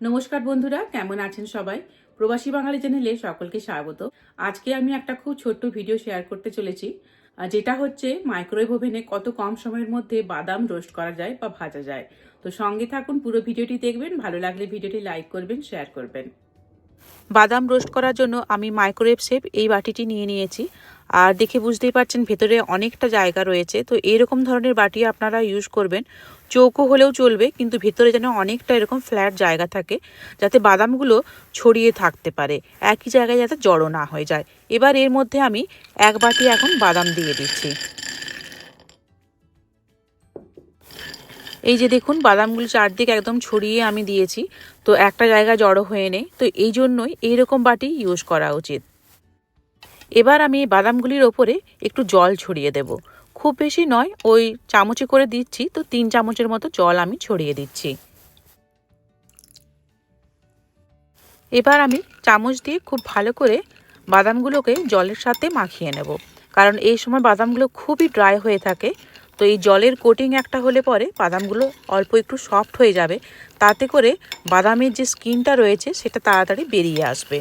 নমস্কার বন্ধুরা, কেমন আছেন সবাই? প্রবাসী বাঙালি চ্যানেলে সকলকে স্বাগত। আজকে আমি একটা খুব ছোট্ট ভিডিও শেয়ার করতে চলেছি যেটা হচ্ছে মাইক্রোওয়েভ ওভেনে কত কম সময়ের মধ্যে বাদাম রোস্ট করা যায় বা ভাজা যায়। তো সঙ্গে থাকুন, পুরো ভিডিওটি দেখবেন, ভালো লাগলে ভিডিওটি লাইক করবেন শেয়ার করবেন। বাদাম রোস্ট করার জন্য আমি মাইক্রোওয়েভ শেপ এই বাটিটি নিয়ে নিয়েছি। আর দেখে বুঝতেই পারছেন, ভেতরে অনেকটা জায়গা রয়েছে। তো এরকম ধরনের বাটি আপনারা ইউজ করবেন। চৌকো হলেও চলবে, কিন্তু ভেতরে যেন অনেকটা এরকম ফ্ল্যাট জায়গা থাকে, যাতে বাদামগুলো ছড়িয়ে থাকতে পারে। একই জায়গায় যাতে জড়ো না হয়ে যায়। এবার এর মধ্যে আমি এক বাটি এখন বাদাম দিয়ে দিচ্ছি। এই যে দেখুন, বাদামগুলো চারদিক একদম ছড়িয়ে আমি দিয়েছি, তো একটা জায়গায় জড়ো হয়ে নেই, তো এই জন্যই এইরকম বাটি ইউজ করা উচিত। এবার আমি বাদামগুলির ওপরে একটু জল ছড়িয়ে দেব। খুব বেশি নয়, ওই চামচে করে দিচ্ছি, তো তিন চামচের মতো জল আমি ছড়িয়ে দিচ্ছি। এবার আমি চামচ দিয়ে খুব ভালো করে বাদামগুলোকে জলের সাথে মাখিয়ে নেব, কারণ এই সময় বাদামগুলো খুবই ড্রাই হয়ে থাকে তো এই জলের কোটিং একটা হলে পরে বাদামগুলো অল্প একটু সফট হয়ে যাবে। তাতে করে বাদামের যে স্কিনটা রয়েছে সেটা তাড়াতাড়ি বেরিয়ে আসবে।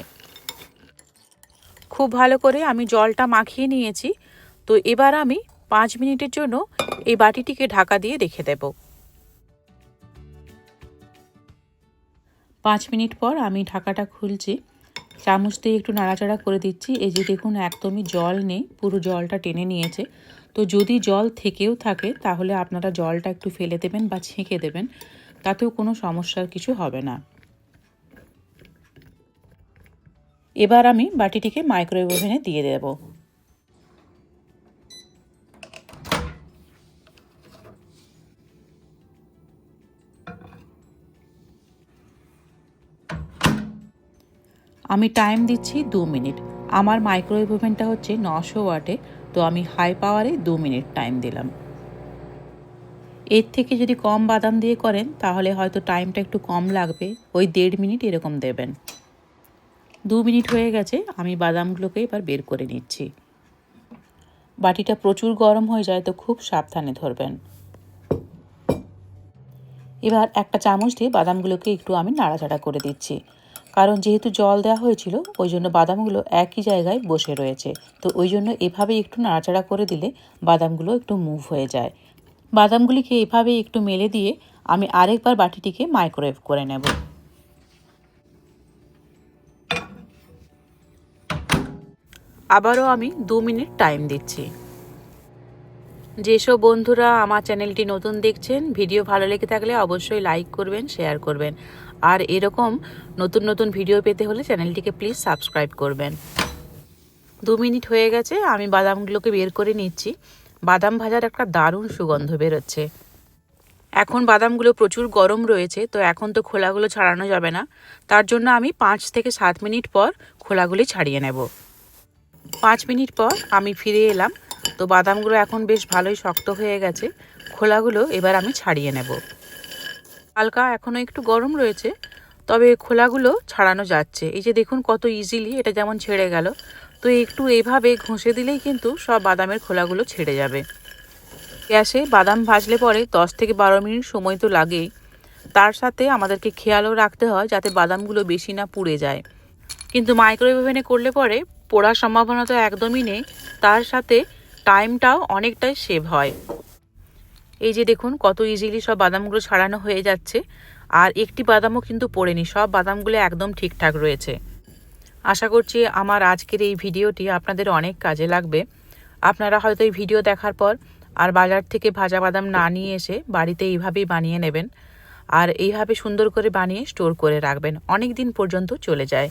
খুব ভালো করে আমি জলটা মাখিয়ে নিয়েছি। তো এবার আমি পাঁচ মিনিটের জন্য এই বাটিটিকে ঢাকা দিয়ে রেখে দেব। পাঁচ মিনিট পর আমি ঢাকাটা খুলছি। চামচ দিয়ে একটু নাড়াচাড়া করে দিচ্ছি। এই যে দেখুন, একদমই জল নেই, পুরো জলটা টেনে নিয়েছে। তো যদি জল থেকেও থাকে, তাহলে আপনারা জলটা একটু ফেলে দেবেন বা ছেঁকে দেবেন। তাতেও কোনো সমস্যার কিছু হবে না। এবার আমি বাটিটিকে মাইক্রোওয়েভ ওভেনে দিয়ে দেব। আমি টাইম দিচ্ছি দু মিনিট আমার মাইক্রোওয়েভ ওভেনটা হচ্ছে নশো ওয়াটে, তো আমি হাই পাওয়ারে দু মিনিট টাইম দিলাম। এর থেকে যদি কম বাদাম দিয়ে করেন, তাহলে হয়তো টাইমটা একটু কম লাগবে। ওই দেড় মিনিট এরকম দেবেন। দু মিনিট হয়ে গেছে, আমি বাদামগুলোকে এবার বের করে নিচ্ছি। বাটিটা প্রচুর গরম হয়ে যায়, তো খুব সাবধানে ধরবেন। এবার একটা চামচ দিয়ে বাদামগুলোকে একটু আমি নাড়াচাড়া করে দিচ্ছি। কারণ যেহেতু জল দেওয়া হয়েছিল, ওই জন্য বাদামগুলো একই জায়গায় বসে রয়েছে। তো ওই জন্য এভাবে একটু নাড়াচাড়া করে দিলে বাদামগুলো একটু মুভ হয়ে যায়। বাদামগুলিকে এভাবে একটু মেলে দিয়ে আমি আরেকবার বাটিটিকে মাইক্রোওয়েভ করে নেব। আবারও আমি দু মিনিট টাইম দিচ্ছি। যেসব বন্ধুরা আমার চ্যানেলটি নতুন দেখছেন, ভিডিও ভালো লেগে থাকলে অবশ্যই লাইক করবেন, শেয়ার করবেন। আর এরকম নতুন নতুন ভিডিও পেতে হলে চ্যানেলটিকে প্লিজ সাবস্ক্রাইব করবেন। দু মিনিট হয়ে গেছে, আমি বাদামগুলোকে বের করে নিচ্ছি। বাদাম ভাজার একটা দারুণ সুগন্ধ বেরোচ্ছে। এখন বাদামগুলো প্রচুর গরম রয়েছে, তো এখন তো খোলাগুলো ছাড়ানো যাবে না। তার জন্য আমি পাঁচ থেকে সাত মিনিট পর খোলাগুলি ছাড়িয়ে নেব। পাঁচ মিনিট পর আমি ফিরে এলাম। তো বাদামগুলো এখন বেশ ভালোই শক্ত হয়ে গেছে। খোলাগুলো এবার আমি ছাড়িয়ে নেব। হালকা এখনও একটু গরম রয়েছে, তবে খোলাগুলো ছাড়ানো যাচ্ছে। এই যে দেখুন কত ইজিলি এটা যেমন ছেড়ে গেল। তো একটু এইভাবে ঘষে দিলেই কিন্তু সব বাদামের খোলাগুলো ছেড়ে যাবে। গ্যাসে বাদাম ভাজলে পরে দশ থেকে বারো মিনিট সময় তো লাগেই। তার সাথে আমাদেরকে খেয়ালও রাখতে হয় যাতে বাদামগুলো বেশি না পুড়ে যায়। কিন্তু মাইক্রোওয়েভ ওভেনে করলে পরে পোড়ার সম্ভাবনা তো একদমই নেই। তার সাথে টাইমটাও অনেকটাই সেভ হয়। এই যে দেখুন, কত ইজিলি সব বাদামগুলো ছাড়ানো হয়ে যাচ্ছে। আর একটি বাদামও কিন্তু পড়েনি, সব বাদামগুলো একদম ঠিকঠাক রয়েছে। আশা করছি আমার আজকের এই ভিডিওটি আপনাদের অনেক কাজে লাগবে। আপনারা হয়তো এই ভিডিও দেখার পর আর বাজার থেকে ভাজা বাদাম না নিয়ে এসে বাড়িতে এইভাবেই বানিয়ে নেবেন। আর এইভাবে সুন্দর করে বানিয়ে স্টোর করে রাখবেন। অনেক দিন পর্যন্ত চলে যায়।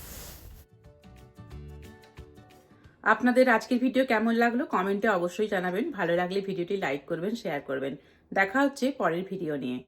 আপনাদের আজকের ভিডিও কেমন লাগল কমেন্টে অবশ্যই জানাবেন। ভালো লাগলে ভিডিওটি লাইক করবেন, শেয়ার করবেন। দেখা হচ্ছে পরের ভিডিও নিয়ে।